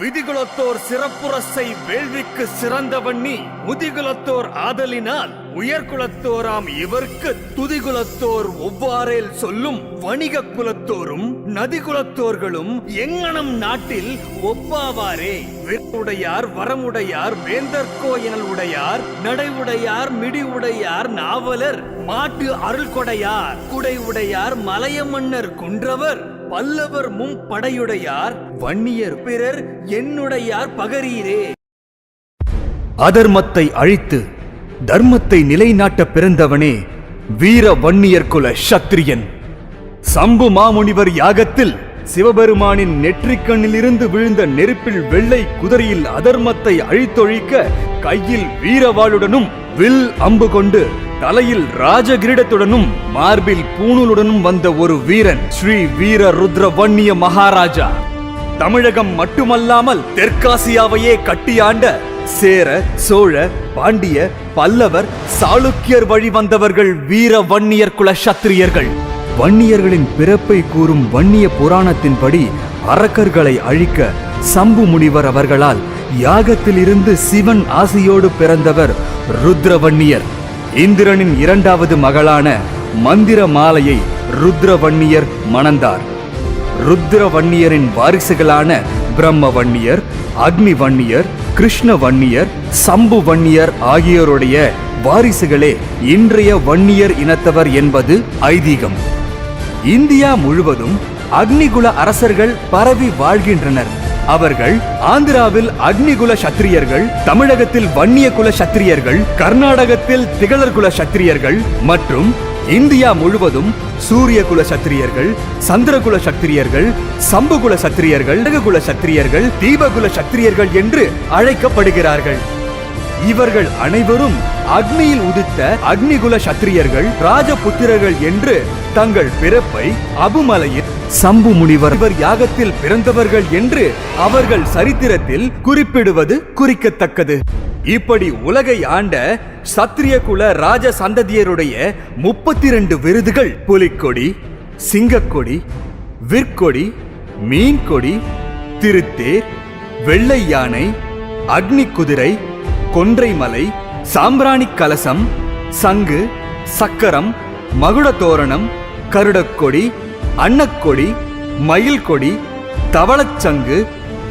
விதிகுலத்தோர் சிறப்புரசை வேள்விக்கு சிறந்தவண்ணி முதிகுலத்தோர் ஆதலினால் உயர்குலத்தோராம் இவர்க்கு துதிகுலத்தோர் ஒவ்வாறேல் சொல்லும் வணிக குலத்தோரும் நதிகுலத்தோர்களும் எங்கனம் நாட்டில் ஒப்பாவாரே விருவுடையார் வரமுடையார் வேந்தர்கோ எனல் உடையார் நடைவுடையார் மிடி உடையார் நாவலர் மாட்டு அருள்கொடையார் குடை உடையார் மலைய மன்னர் குன்றவர். பல்லவர் மும் படையுடையார் வன்னியர் பிறர் என்னுடையார் பகரீரே. அதர்மத்தை அழித்து தர்மத்தை நிலைநாட்ட பிறந்தவனே வீர வன்னியர் குல சத்திரியன். சம்பு மாமுனிவர் யாகத்தில் சிவபெருமானின் நெற்றிக்கண்ணிலிருந்து விழுந்த நெருப்பில் வெள்ளை குதிரையில் அதர்மத்தை அழித்தொழிக்க கையில் வீரவாளுடனும் வில் அம்பு கொண்டு தலையில் ராஜகிரீடத்துடனும் மார்பில் பூணூலுடனும் வந்த ஒரு வீரன் ஸ்ரீ வீர ருத்ர வன்னிய மகாராஜா. தமிழகம் மட்டுமல்லாமல் தெற்காசியாவையே கட்டியாண்ட சேர சோழ பாண்டிய பல்லவர் சாளுக்கியர் வழி வந்தவர்கள் வீர வன்னியர் குல சத்திரியர்கள். வன்னியர்களின் பிறப்பை கூறும் வன்னிய புராணத்தின்படி அரக்கர்களை அழிக்க சம்பு முனிவர் அவர்களால் யாகத்திலிருந்து சிவன் ஆசியோடு பிறந்தவர் ருத்ரவன்னியர். இந்திரனின் இரண்டாவது மகளான மந்திர மாலையை ருத்ரவன்னியர் மணந்தார். ருத்ரவன்னியரின் வாரிசுகளான பிரம்மவன்னியர் அக்னிவன்னியர் கிருஷ்ணவன்னியர் சம்பு வன்னியர் ஆகியோருடைய வாரிசுகளே இன்றைய வன்னியர் இனத்தவர் என்பது ஐதீகம். இந்தியா முழுவதும் அக்னிகுல அரசர்கள் பரவி வாழ்கின்றனர். அவர்கள் ஆந்திராவில் அக்னிகுல சத்திரியர்கள் தமிழகத்தில் வன்னிய குல சத்திரியர்கள் கர்நாடகத்தில் திகழர் குல சத்திரியர்கள் மற்றும் இந்தியா முழுவதும் சூரிய குல சத்திரியர்கள் சந்திரகுல சத்திரியர்கள் சம்புகுல சத்திரியர்கள் குல சத்திரியர்கள் தீபகுல சத்திரியர்கள் என்று அழைக்கப்படுகிறார்கள். இவர்கள் அனைவரும் அக்னியில் உதித்த அக்னிகுல சத்திரியர்கள் ராஜபுத்திரர்கள் என்று தங்கள் பிறப்பை அபுமலையில் சம்பு முனிவர். இவர் யாகத்தில் பிறந்தவர்கள் என்று அவர்கள் சரித்திரத்தில் குறிப்பிடுவது குறிக்கத்தக்கது. இப்படி உலகை ஆண்ட சத்திரிய குல ராஜ சந்ததியருடைய முப்பத்தி ரெண்டு விருதுகள் புலிக்கொடி சிங்கக்கொடி விற்கொடி மீன்கொடி திருத்தேர் வெள்ளை யானை அக்னி குதிரை கொன்றைமலை சாம்பிராணி கலசம் சங்கு சக்கரம் மகுட தோரணம் கருடக்கொடி அன்னக்கொடி மயில் கொடி தவளச்சங்கு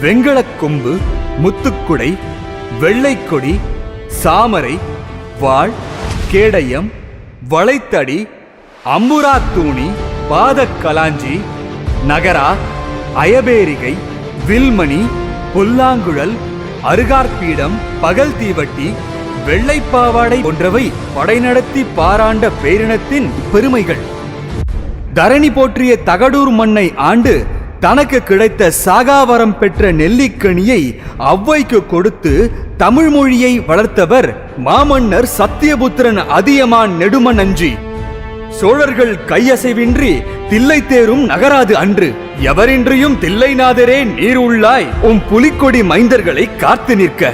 வெண்கலக் கொம்பு முத்துக்குடை வெள்ளைக்கொடி சாமரை வாள் கேடயம் வளைத்தடி அம்புரா தூணி பாதக்கலாஞ்சி நகரா அயபேரிகை வில்மணி புல்லாங்குழல் அருகார்பீடம் பகல் தீவட்டி வெள்ளைப்பாவாடை போன்றவை படைநடத்தி பாராண்ட பேரினத்தின் பெருமைகள். தரணி போற்றிய தகடூர் மண்ணை ஆண்டு தனக்கு கிடைத்த சாகாவரம் பெற்ற நெல்லிக்கனியை அவ்வைக்கு கொடுத்து தமிழ் மொழியை வளர்த்தவர் மாமன்னர் சத்தியபுத்திரன் அதியமான் நெடுமநஞ்சி. சோழர்கள் கையசைவின்றி தில்லை தேரும் நகராது அன்று. எவரின்றியும் தில்லைநாதரே நீர் உள்ளாய். உம் புலிக்கொடி மைந்தர்களை காத்து நிற்க.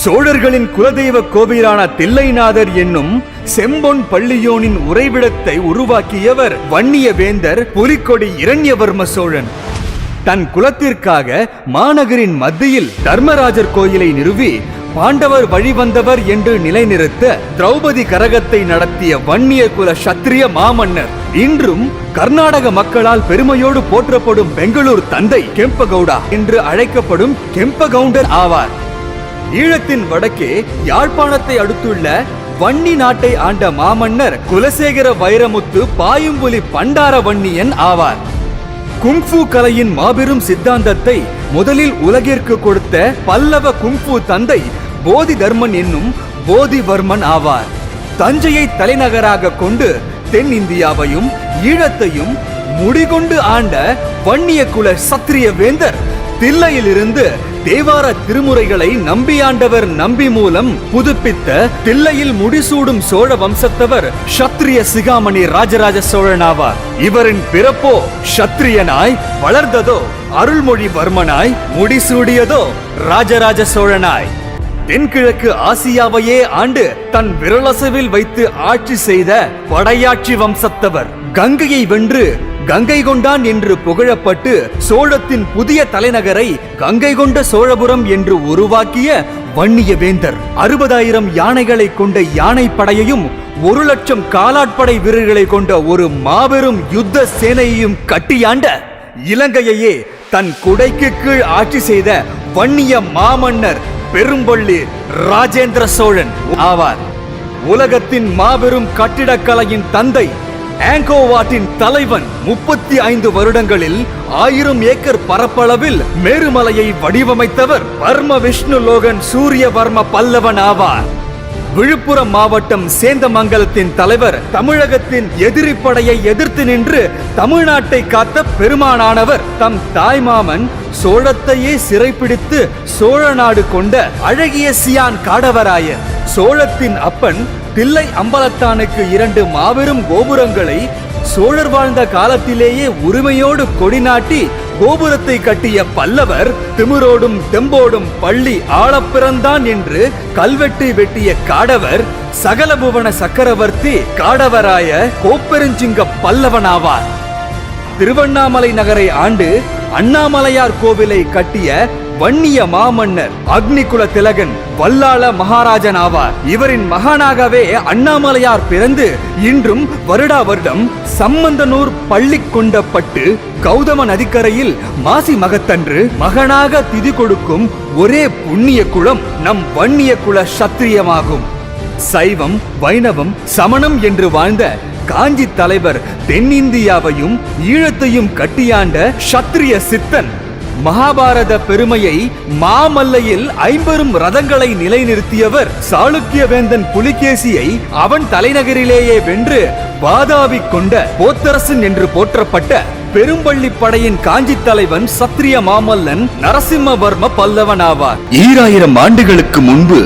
சோழர்களின் குலதெய்வ கோவிலான தில்லைநாதர் என்னும் செம்பொன் பள்ளியோனின் உறைவிடத்தை உருவாக்கியவர் வன்னிய வேந்தர் புலிக்கொடி இரண்யவர்ம சோழன். தன் குலத்திற்காக மாநகரின் மத்தியில் தர்மராஜர் கோயிலை நிறுவி பாண்டவர் வழிவந்தவர் என்று நிலைநிறுத்த திரௌபதி கரகத்தை நடத்திய வன்னிய குல சத்திரிய மாமன்னர். இன்றும் கர்நாடக மக்களால் பெருமையோடு போற்றப்படும் பெங்களூர் தந்தை கெம்பகவுடா என்று அழைக்கப்படும் கெம்பகவுண்டர் ஆவார். ஈழத்தின் வடக்கே யாழ்ப்பாணத்தை அடுத்துள்ள வன்னி நாட்டை ஆண்ட மாமன்னர் குலசேகர வைரமுத்து பாயும்புலி பண்டார வன்னியன் ஆவார். குங்ஃபு கலையின் மாபெரும் சித்தாந்தத்தை முதலில் உலகிற்கு கொடுத்த பல்லவ குங்ஃபு தந்தை போதி தர்மன் என்னும் போதிவர்மன் ஆவார். தஞ்சையை தலைநகராக கொண்டு தென்னிந்தியாவையும் ஈழத்தையும் முடிகொண்டு ஆண்ட வன்னிய குல சத்திரிய வேந்தர் தில்லையிலிருந்து தேவார திருமுறைகளை நம்பியாண்டவர் நம்பி மூலம் புதுப்பித்த தில்லையில் முடிசூடும் சோழ வம்சத்தவர் சத்திரிய சிகாமணி ராஜராஜ சோழன் ஆவார் இவரின் பிறப்போ சத்திரியனாய் வளர்ந்ததோ அருள்மொழிவர்மனாய் முடிசூடியதோ ராஜராஜ சோழனாய். தென்கிழக்கு ஆசியாவையே ஆண்டு தன் விரலசவில் வைத்து ஆட்சி செய்த படையாட்சி வம்சத்தவர். கங்கையை வென்று கங்கை கொண்டான் என்று புகழப்பட்டு சோழத்தின் புதிய தலைநகரை கங்கை கொண்ட சோழபுரம் என்று உருவாக்கிய வன்னிய வேந்தர் அறுபதாயிரம் யானைகளை கொண்ட யானை படையையும் ஒரு லட்சம் காலாட்படை வீரர்களை கொண்ட ஒரு மாபெரும் யுத்த சேனையையும் கட்டியாண்ட இலங்கையையே தன் குடைக்கு கீழ் ஆட்சி செய்த வன்னிய மாமன்னர் பெரும்பள்ளி ராஜேந்திர சோழன் ஆவார். உலகத்தின் மாபெரும் கட்டிடக்கலையின் தந்தை ஆங்கோவாட்டின் தலைவன் முப்பத்தி ஐந்து வருடங்களில் ஆயிரம் ஏக்கர் பரப்பளவில் மேருமலையை வடிவமைத்தவர் வர்ம விஷ்ணு லோகன் சூரியவர்ம பல்லவன் ஆவார். விழுப்புரம் மாவட்டம் சேந்தமங்கலத்தின் தலைவர் தமிழகத்தின் எதிரி படையை எதிர்த்து நின்று தமிழ்நாட்டை காத்த பெருமானானவர் தம் தாய்மாமன் சோழத்தையே சிறைப்பிடித்து சோழ நாடு கொண்ட அழகிய சியான் காடவராயர். சோழத்தின் அப்பன் தில்லை அம்பலத்தானுக்கு இரண்டு மாபெரும் கோபுரங்களை சோழர் வாழ்ந்த காலத்திலேயே உரிமையோடு கொடி நாட்டி கோபுரத்தை கட்டிய பல்லவர் திமிரோடும் தெம்போடும் பள்ளி ஆளப் பிறந்தான் என்று கல்வெட்டு வெட்டிய காடவர் சகலபுவன சக்கரவர்த்தி காடவராய கோப்பெருஞ்சிங்க பல்லவனாவார். திருவண்ணாமலை நகரை ஆண்டு அண்ணாமலையார் கோவிலை கட்டிய வன்னிய மாமன்னர் அக்னிகுல திலகன் வல்லாள மகாராஜன் ஆவார் இவரின் மகானாகவே அண்ணாமலையார் பிறந்து இன்றும் வருடா வருடம் சம்பந்தனூர் பள்ளி கொண்டப்பட்டு கௌதம நதிக்கரையில் மாசி மகத்தன்று மகனாக திதி கொடுக்கும் ஒரே புண்ணிய குலம் நம் வன்னிய குல சத்திரியமாகும். சைவம் வைணவம் சமணம் என்று வாழ்ந்த காஞ்சி தலைவர் தென்னிந்தியாவையும் ஈழத்தையும் கட்டியாண்ட சத்திரிய சித்தன் மகாபாரத பெருமையை மாமல்லையில் ஐம்பெரும் ரதங்களை நிலைநிறுத்தியவர் சாளுக்கிய வேந்தன் புலிகேசியை அவன் தலைநகரிலேயே வென்று வாதாவி கொண்ட போத்தரசன் என்று போற்றப்பட்ட பெரும்பள்ளி படையின் காஞ்சி தலைவன் சத்திரிய மாமல்லன் நரசிம்மவர்ம பல்லவன் ஆவார் ஈராயிரம் ஆண்டுகளுக்கு முன்பு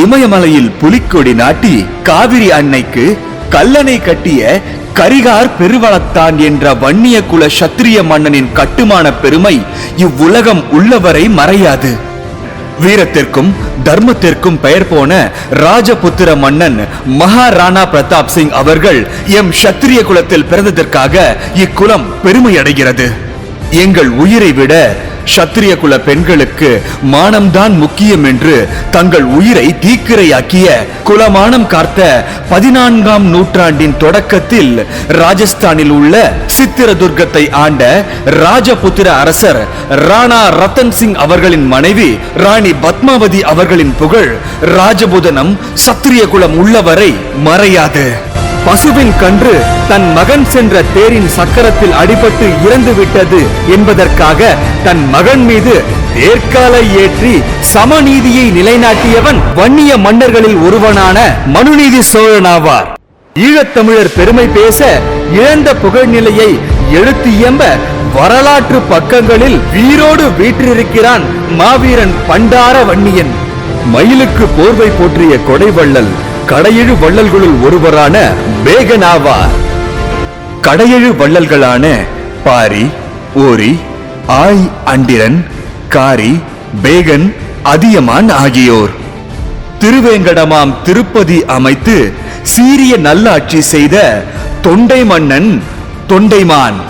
இமயமலையில் புலிக்கொடி நாட்டி காவிரி அன்னைக்கு கல்லணை கட்டிய கரிகார் பெருவளத்தான் என்ற வன்னிய குல சத்திரிய மன்னனின் கட்டுமான பெருமை இவ்வுலகம் உள்ளவரை மறையாது. வீரத்திற்கும் தர்மத்திற்கும் பெயர் போன ராஜபுத்திர மன்னன் மகாராணா பிரதாப் சிங் அவர்கள் எம் சத்திரிய குலத்தில் பிறந்ததற்காக இக்குலம் பெருமை அடைகிறது எங்கள் உயிரை விட சத்திரிய குல பெண்களுக்கு மானம்தான் முக்கியம் என்று தங்கள் உயிரை தீக்கிரையாக்கிய குலமானம் காத்த பதினான்காம் நூற்றாண்டின் தொடக்கத்தில் ராஜஸ்தானில் உள்ள சித்திரதுர்க்கத்தை ஆண்ட ராஜபுத்திர அரசர் ராணா ரத்தன் சிங் அவர்களின் மனைவி ராணி பத்மாவதி அவர்களின் புகழ் ராஜபுதனம் சத்திரிய குலம் உள்ளவரை மறையாது. பசுவின் கன்று தன் மகன் சென்ற தேரின் சக்கரத்தில் அடிபட்டு இறந்து விட்டது என்பதற்காக தன் மகன் மீது தேர்காலை ஏற்றி சமநீதியை நிலைநாட்டியவன் வன்னிய மன்னர்களில் ஒருவனான மனுநீதி சோழனாவார். ஈழத்தமிழர் பெருமை பேச இழந்த புகழ்நிலையை எழுத்து இயம்ப வரலாற்று பக்கங்களில் வீரோடு வீற்றிருக்கிறான் மாவீரன் பண்டார வன்னியன். மயிலுக்கு போர்வை போற்றிய கொடைவள்ளல் கடையெழு வள்ளல்களுள் ஒருவரான பேகனாவார் கடையெழு வள்ளல்களான பாரி ஓரி ஆய் அண்டிரன் காரி பேகன் அதியமான் ஆகியோர். திருவேங்கடமாம் திருப்பதி அமைத்து சீரிய நல்லாட்சி செய்த தொண்டை மன்னன் தொண்டைமான்.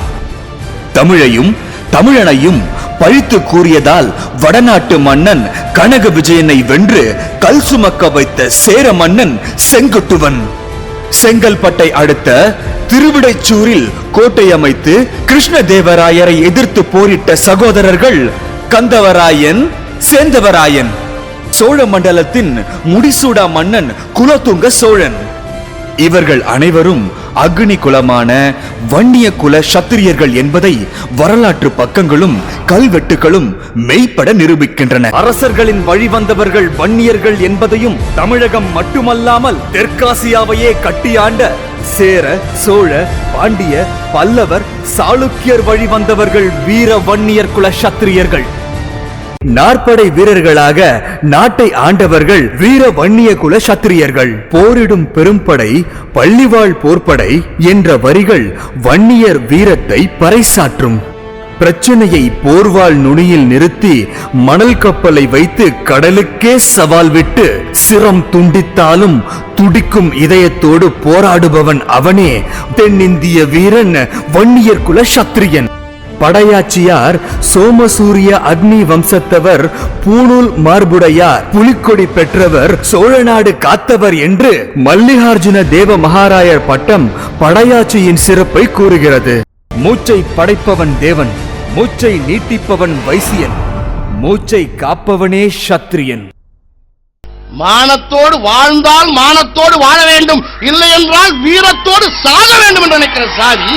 தமிழையும் தமிழனையும் பழித்து கூறியதால் வடநாட்டு மன்னன் கனக விஜயனை வென்று கல் சுமக்க வைத்த சேர மன்னன் செங்குட்டுவன். செங்கல்பட்டை அடுத்த திருவிடைச்சூரில் கோட்டை அமைத்து கிருஷ்ணதேவராயரை எதிர்த்து போரிட்ட சகோதரர்கள் கந்தவராயன் சேந்தவராயன். சோழ மண்டலத்தின் முடிசூடா மன்னன் குலோத்துங்க சோழன். இவர்கள் அனைவரும் அக்னி குலமான வன்னிய குல சத்திரியர்கள் என்பதை வரலாற்று பக்கங்களும் கல்வெட்டுகளும் மெய்ப்பட நிரூபிக்கின்றன. அரசர்களின் வழிவந்தவர்கள் வன்னியர்கள் என்பதையும் தமிழகம் மட்டுமல்லாமல் தெற்காசியாவையே கட்டியாண்ட சேர சோழ பாண்டிய பல்லவர் சாளுக்கியர் வழி வந்தவர்கள் வீர வன்னியர் குல சத்திரியர்கள். நாற்படை வீரர்களாக நாட்டை ஆண்டவர்கள் வீர வன்னிய குல சத்திரியர்கள். போரிடும் பெரும்படை பள்ளிவாழ் போர்ப்படை என்ற வரிகள் வன்னியர் வீரத்தை பறைசாற்றும். பிரச்சனையை போர்வால் நுனியில் நிறுத்தி மணல் கப்பலை வைத்து கடலுக்கே சவால் விட்டு சிரம் துண்டித்தாலும் துடிக்கும் இதயத்தோடு போராடுபவன் அவனே. தென்னிந்திய வீரன் வன்னியர் குல சத்திரியன். படையாச்சியார் சோமசூரிய அக்னி வம்சத்தவர் பூணூல் மார்புடையார் புலிக்கொடி பெற்றவர் சோழநாடு காத்தவர் என்று மல்லிகார்ஜுன தேவ மகாராயர் பட்டம் படையாச்சியின் சிறப்பை கூறுகிறது. மூச்சை படைப்பவன் தேவன் மூச்சை நீட்டிப்பவன் வைசியன் மூச்சை காப்பவனே சத்திரியன். மானத்தோடு வாழ்ந்தால் மானத்தோடு வாழ வேண்டும் இல்லை என்றால் வீரத்தோடு சாக வேண்டும் என்று நினைக்கிற சாதி